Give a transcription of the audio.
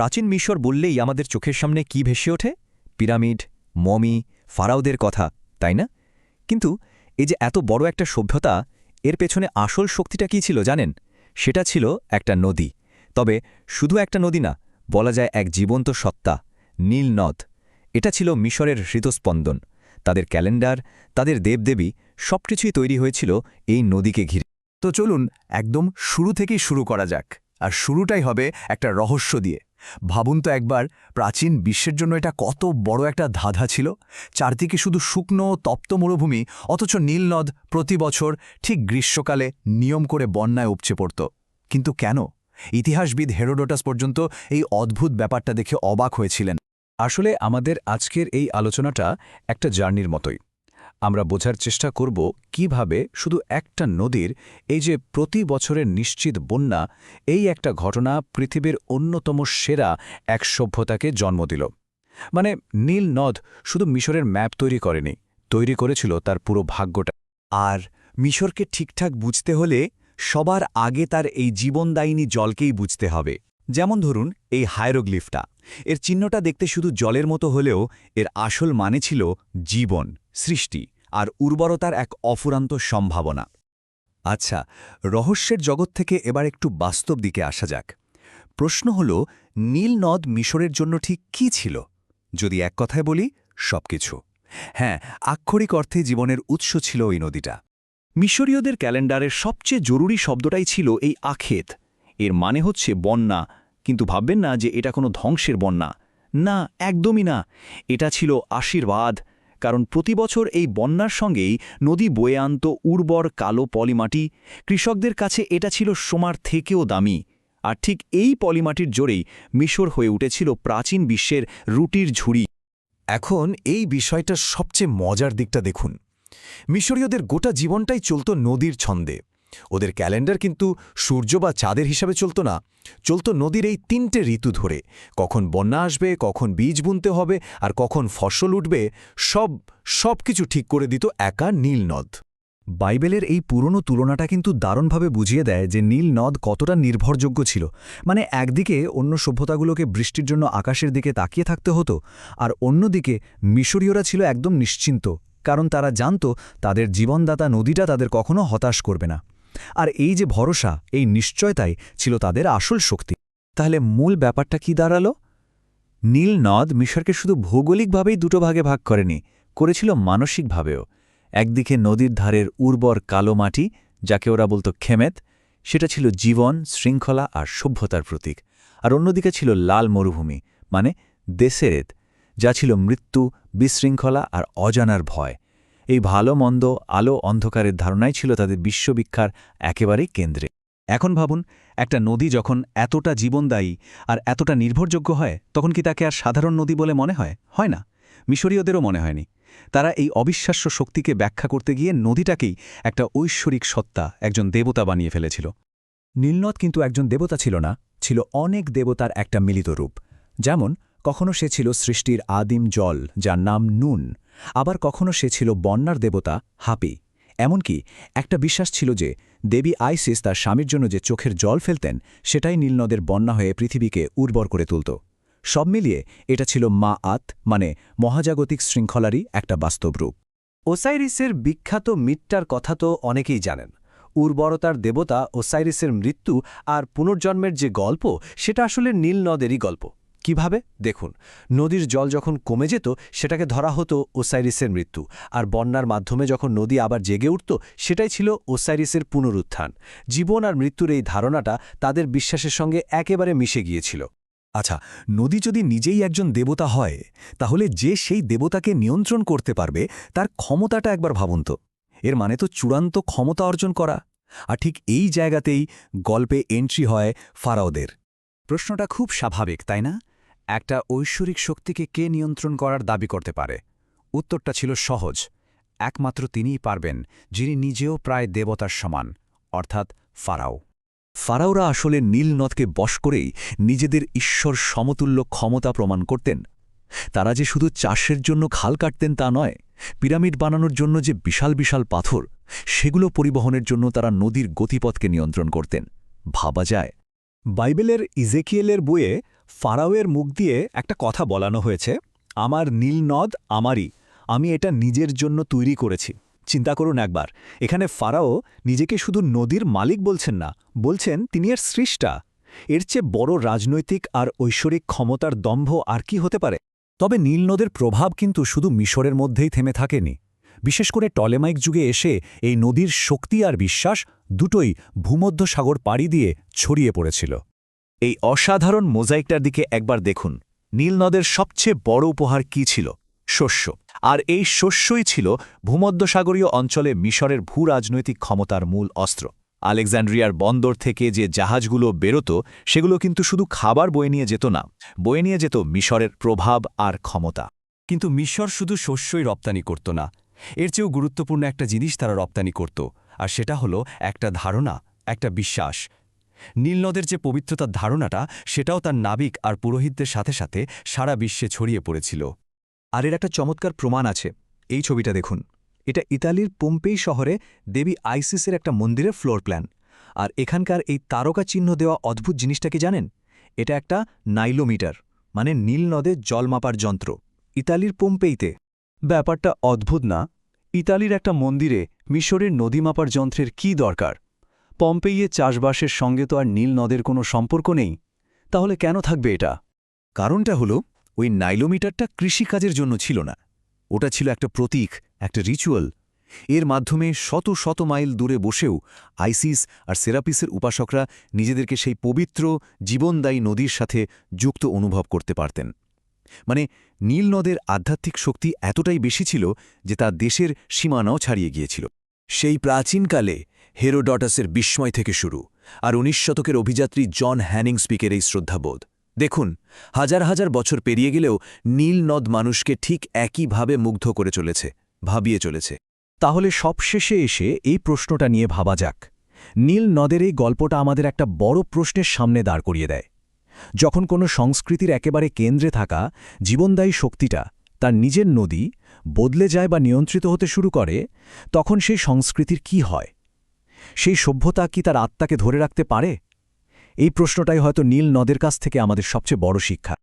প্রাচীন মিশর বললেই আমাদের চোখের সামনে কি ভেসে ওঠে? পিরামিড, মমি, ফারাওদের কথা, তাই না? কিন্তু এই যে এত বড় একটা সভ্যতা, এর পেছনে আসল শক্তিটা কি ছিল জানেন? সেটা ছিল একটা নদী। তবে শুধু একটা নদী না, বলা যায় এক জীবন্ত সত্তা, নীল নদ। এটা ছিল মিশরের হৃদস্পন্দন। তাদের ক্যালেন্ডার, তাদের দেবদেবী সবকিছুই তৈরি হয়েছিল এই নদীকে ঘিরে। তো চলুন একদম শুরু থেকেই শুরু করা যাক। আর শুরুটাই হবে একটা রহস্য দিয়ে। ভাবুন তো একবার, প্রাচীন বিশ্বের জন্য এটা কত বড় একটা ধাঁধা ছিল। চারদিকে শুধু শুকনো, তপ্ত মরুভূমি, অথচ নীলনদ প্রতি বছর ঠিক গ্রীষ্মকালে নিয়ম করে বন্যায় উপচে পড়ত। কিন্তু কেন? ইতিহাসবিদ হেরোডোটাস পর্যন্ত এই অদ্ভুত ব্যাপারটা দেখে অবাক হয়েছিলেন। আসলে আমাদের আজকের এই আলোচনাটা একটা জার্নির মতোই। আমরা বোঝার চেষ্টা করব কীভাবে শুধু একটা নদীর, এই যে প্রতি বছরের নিশ্চিত বন্যা, এই একটা ঘটনা পৃথিবীর অন্যতম সেরা এক সভ্যতাকে জন্ম দিল। মানে নীল নদ শুধু মিশরের ম্যাপ তৈরি করেনি, তৈরি করেছিল তার পুরো ভাগ্যটা। আর মিশরকে ঠিকঠাক বুঝতে হলে সবার আগে তার এই জীবনদায়িনী জলকেই বুঝতে হবে। যেমন ধরুন এই হায়রোগ্লিফটা, এর চিহ্নটা দেখতে শুধু জলের মতো হলেও এর আসল মানে ছিল জীবন, সৃষ্টি। আর উর্বরতার এক অফুরান্ত সম্ভাবনা। আচ্ছা রহস্যের জগৎ থেকে এবার একটু বাস্তব দিকে আসা যাক। প্রশ্ন হল, নীল নদ মিশরের জন্য ঠিক কি ছিল? যদি এক কথায় বলি, সবকিছু। হ্যাঁ আক্ষরিক অর্থে জীবনের উৎস ছিল ওই নদীটা। মিশরীয়দের ক্যালেন্ডারের সবচেয়ে জরুরি শব্দটাই ছিল এই আখেত। এর মানে হচ্ছে বন্যা। কিন্তু ভাববেন না যে এটা কোনো ধ্বংসের বন্যা। না, একদমই না। এটা ছিল আশীর্বাদ কারণ প্রতি বছর এই বন্যার সঙ্গেই নদী বয়ে আনত উর্বর কালো পলিমাটি। কৃষকদের কাছে এটা ছিল সোমার থেকেও দামি। আর ঠিক এই পলিমাটির জোরেই মিশর হয়ে উঠেছিল প্রাচীন বিশ্বের রুটির ঝুড়ি। এখন এই বিষয়টার সবচেয়ে মজার দিকটা দেখুন। মিশরীয়দের গোটা জীবনটাই চলত নদীর ছন্দে। ওদের ক্যালেন্ডার কিন্তু সূর্য বা চাঁদের হিসাবে চলত না। চলত নদীর এই তিনটে ঋতু ধরে। কখন বন্যা আসবে, কখন বীজ বুনতে হবে, আর কখন ফসল উঠবে, সব সব কিছু ঠিক করে দিত একা নীল নদ। বাইবেলের এই পুরনো তুলনাটা কিন্তু দারুণভাবে বুঝিয়ে দেয় যে নীল নদ কতটা নির্ভরযোগ্য ছিল। মানে একদিকে অন্য সভ্যতাগুলোকে বৃষ্টির জন্য আকাশের দিকে তাকিয়ে থাকতে হতো, আর অন্যদিকে মিশরীয়রা ছিল একদম নিশ্চিন্ত, কারণ তারা জানত তাদের জীবনদাতা নদীটা তাদের কখনো হতাশ করবে না। আর এই যে ভরসা, এই নিশ্চয়তাই ছিল তাদের আসল শক্তি। তাহলে মূল ব্যাপারটা কি দাঁড়াল? নীল নদ মিশরকে শুধু ভৌগোলিকভাবেই দুটো ভাগে ভাগ করেনি, করেছিল মানসিকভাবেও। একদিকে নদীর ধারের উর্বর কালো মাটি, যাকে ওরা বলতো খেমেত, সেটা ছিল জীবন, শৃঙ্খলা আর সভ্যতার প্রতীক। আর অন্যদিকে ছিল লাল মরুভূমি মানে দেশেরেত যা ছিল মৃত্যু, বিশৃঙ্খলা আর অজানার ভয়। এই ভালো মন্দ আলো অন্ধকারের ধারণাই ছিল তাদের বিশ্ববিখ্যার একেবারেই কেন্দ্রে। এখন ভাবুন, একটা নদী যখন এতটা জীবনদায়ী আর এতটা নির্ভরযোগ্য হয়, তখন কি তাকে আর সাধারণ নদী বলে মনে হয়? হয় না। মিশরীয়দেরও মনে হয়নি। তারা এই অবিশ্বাস্য শক্তিকে ব্যাখ্যা করতে গিয়ে নদীটাকেই একটা ঐশ্বরিক সত্তা একজন দেবতা বানিয়ে ফেলেছিল। নীলনদ কিন্তু একজন দেবতা ছিল না, ছিল অনেক দেবতার একটা মিলিত রূপ। যেমন, কখনো সে ছিল সৃষ্টির আদিম জল, যার নাম নুন। আবার কখনো সে ছিল বন্যার দেবতা, হাপি। এমনকি একটা বিশ্বাস ছিল যে, দেবী আইসিস তার স্বামীর জন্য যে চোখের জল ফেলতেন, সেটাই নীলনদের বন্যা হয়ে পৃথিবীকে উর্বর করে তুলত। সব মিলিয়ে এটা ছিল মা আত মানে মহাজাগতিক শৃঙ্খলারই একটা বাস্তব রূপ। ওসাইরিসের বিখ্যাত মিটটার কথা তো অনেকেই জানেন। উর্বরতার দেবতা ওসাইরিসের মৃত্যু আর পুনর্জন্মের যে গল্প, সেটা আসলে নীল নদেরই গল্প। কীভাবে? দেখুন, নদীর জল যখন কমে যেত, সেটাকে ধরা হতো ওসাইরিসের মৃত্যু। আর বন্যার মাধ্যমে যখন নদী আবার জেগে উঠত, সেটাই ছিল ওসাইরিসের পুনরুত্থান। জীবন আর মৃত্যুর এই ধারণাটা তাদের বিশ্বাসের সঙ্গে একেবারে মিশে গিয়েছিল। আচ্ছা নদী যদি নিজেই একজন দেবতা হয়, তাহলে যে সেই দেবতাকে নিয়ন্ত্রণ করতে পারবে, তার ক্ষমতাটা একবার ভাবুন তো। এর মানে তো চূড়ান্ত ক্ষমতা অর্জন করা। আর ঠিক এই জায়গাতেই গল্পে এন্ট্রি হয় ফারাওদের। প্রশ্নটা খুব স্বাভাবিক, তাই না? একটা ঐশ্বরিক শক্তিকে কে নিয়ন্ত্রণ করার দাবি করতে পারে? উত্তরটা ছিল সহজ। একমাত্র তিনিই পারবেন, যিনি নিজেও প্রায় দেবতার সমান, অর্থাৎ ফারাও। ফারাওরা আসলে নীলনদকে বশ করেই নিজেদের ঈশ্বর সমতুল্য ক্ষমতা প্রমাণ করতেন। তারা যে শুধু চাষের জন্য খাল কাটতেন তা নয়, পিরামিড বানানোর জন্য যে বিশাল বিশাল পাথর, সেগুলো পরিবহনের জন্য তারা নদীর গতিপথকে নিয়ন্ত্রণ করতেন। ভাবা যায়। বাইবেলের ইজেকিয়েলের বইয়ে ফারাওয়ের মুখ দিয়ে একটা কথা বলানো হয়েছে, আমার নীল নদ আমারই, আমি এটা নিজের জন্য তৈরি করেছি। চিন্তা করুন একবার, এখানে ফারাও নিজেকে শুধু নদীর মালিক বলছেন না, বলছেন তিনি এর সৃষ্টা। এর চেয়ে বড় রাজনৈতিক আর ঐশ্বরিক ক্ষমতার দম্ভ আর কি হতে পারে? তবে নীল নদের প্রভাব কিন্তু শুধু মিশরের মধ্যেই থেমে থাকেনি। বিশেষ করে টলেমাইক যুগে এসে এই নদীর শক্তি আর বিশ্বাস দুটোই ভূমধ্য সাগর পাড়ি দিয়ে ছড়িয়ে পড়েছিল। এই অসাধারণ মোজাইকটার দিকে একবার দেখুন। নীল নদের সবচেয়ে বড় উপহার কি ছিল? শস্য। আর এই শস্যই ছিল ভূমধ্যসাগরীয় অঞ্চলে মিশরের ভূ রাজনৈতিক ক্ষমতার মূল অস্ত্র। আলেকজান্ড্রিয়ার বন্দর থেকে যে জাহাজগুলো বেরোত, সেগুলো কিন্তু শুধু খাবার বয়ে নিয়ে যেত না, বয়ে নিয়ে যেত মিশরের প্রভাব আর ক্ষমতা। কিন্তু মিশর শুধু শস্যই রপ্তানি করত না, এর চেয়েও গুরুত্বপূর্ণ একটা জিনিস তারা রপ্তানি করত, আর সেটা হলো একটা ধারণা, একটা বিশ্বাস। নীলনদের যে পবিত্রতার ধারণাটা, সেটাও তার নাবিক আর পুরোহিতদের সাথে সাথে সারা বিশ্বে ছড়িয়ে পড়েছিল। আর এর একটা চমৎকার প্রমাণ আছে। এই ছবিটা দেখুন। এটা ইতালির পোম্পেই শহরে দেবী আইসিসের একটা মন্দিরের ফ্লোর প্ল্যান। আর এখানকার এই তারকা চিহ্ন দেওয়া অদ্ভুত জিনিসটা কি জানেন? এটা একটা নাইলোমিটার মানে নীল নদে জল মাপার যন্ত্র। ইতালির পোম্পেইতে। ব্যাপারটা অদ্ভুত না? ইতালির একটা মন্দিরে মিশরের নদী মাপার যন্ত্রের কি দরকার? পম্পেইয়ে চাষবাসের সঙ্গে তো আর নীল নদের কোনো সম্পর্ক নেই, তাহলে কেন থাকবে এটা? কারণটা হলো, ওই নাইলোমিটারটা কৃষিকাজের জন্য ছিল না। ওটা ছিল একটা প্রতীক, একটা রিচুয়াল। এর মাধ্যমে শত শত মাইল দূরে বসেও আইসিস আর সেরাপিসের উপাসকরা নিজেদেরকে সেই পবিত্র, জীবনদায়ী নদীর সাথে যুক্ত অনুভব করতে পারতেন। মানে নীল নদের আধ্যাত্মিক শক্তি এতটাই বেশি ছিল যে তা দেশের সীমানাও ছাড়িয়ে গিয়েছিল। সেই প্রাচীনকালে হেরোডটাসের বিস্ময় থেকে শুরু, আর উনিশ শতকের অভিযাত্রী জন হ্যানিং স্পিকের এই শ্রদ্ধাবোধ। দেখুন, হাজার হাজার বছর পেরিয়ে গেলেও নীল নদ মানুষকে ঠিক একইভাবে মুগ্ধ করে চলেছে, ভাবিয়ে চলেছে। তাহলে সবশেষে এসে এই প্রশ্নটা নিয়ে ভাবা যাক। নীল নদের এই গল্পটা আমাদের একটা বড় প্রশ্নের সামনে দাঁড় করিয়ে দেয়। যখন কোনো সংস্কৃতির একেবারে কেন্দ্রে থাকা জীবনদায়ী শক্তিটা তার নিজের নদী বদলে যায় বা নিয়ন্ত্রিত হতে শুরু করে, তখন সেই সংস্কৃতির কি হয়? সেই সভ্যতা কি তার আত্মাকে ধরে রাখতে পারে? এই প্রশ্নটাই হয়তো নীল নদের কাছ থেকে আমাদের সবচেয়ে বড় শিক্ষা।